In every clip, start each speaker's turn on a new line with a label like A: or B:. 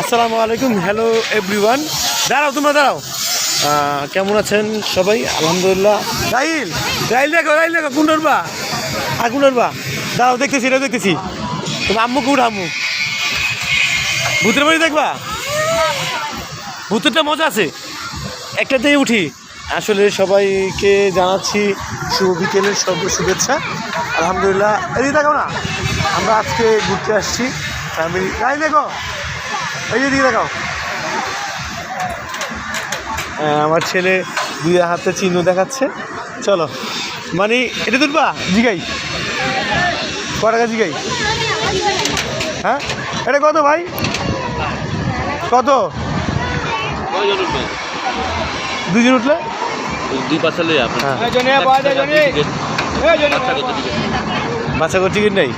A: আসসালামু আলাইকুম hello everyone দাঁড়াও তোমরা দাঁড়াও। কেমন আছেন সবাই? আলহামদুলিল্লাহ। রাইল রাইল দেখো রাইল দেখো কোন বা আর কোন বা দাঁড়াও দেখতেছি এটা দেখতেছি। তুমি আম্মুকে উঠ আম্মু? ভূতের বাড়ি দেখবা? ভূতেরটা মজা আছে। একটাতেই উঠি। আসলে সবাইকে জানাচ্ছি শুভ বিকেলের সব শুভেচ্ছা। আলহামদুলিল্লাহ। এই দেখো না আমরা আজকে ঘুরতে আসছি। ফ্যামিলি রাইল দেখো। এই যে দিকে দেখাও হ্যাঁ, আমার ছেলে দুই হাতে চিহ্ন দেখাচ্ছে। চলো। মানে এটা তুলবা? জিগাই। ক টাকা জিগাই? হ্যাঁ? এটা কত ভাই? কত? দুজন উঠলে?
B: দুই পাশে লই
A: হ্যাঁ।
B: বাচ্চা কত দিবে
A: বাচ্চা করে টিকিট নেই?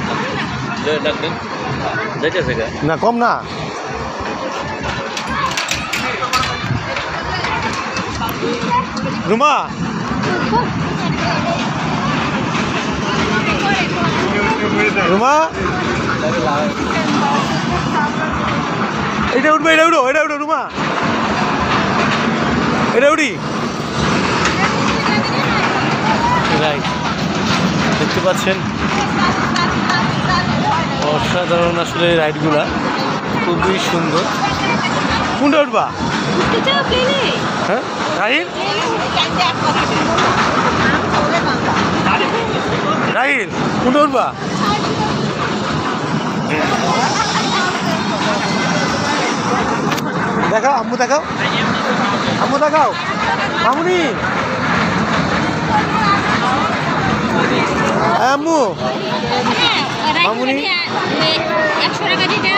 A: না কম না। রুমা। রুমা। এটা উঠবে, এটা উঠো এটা উঠো, রুমা। এটা উঠি। রাইট দেখতে পাচ্ছেন? অসাধারণ আসলে রাইডগুলা খুবই সুন্দর। কোনটা উঠবা। হ্যাঁ? রাহিল? রাহিল কোনটা উঠবা। দেখাও আম্মু দেখাও। আম্মু দেখাও। মামুনি। আম্মু। মামুনি?
C: একশো টাকা দিতে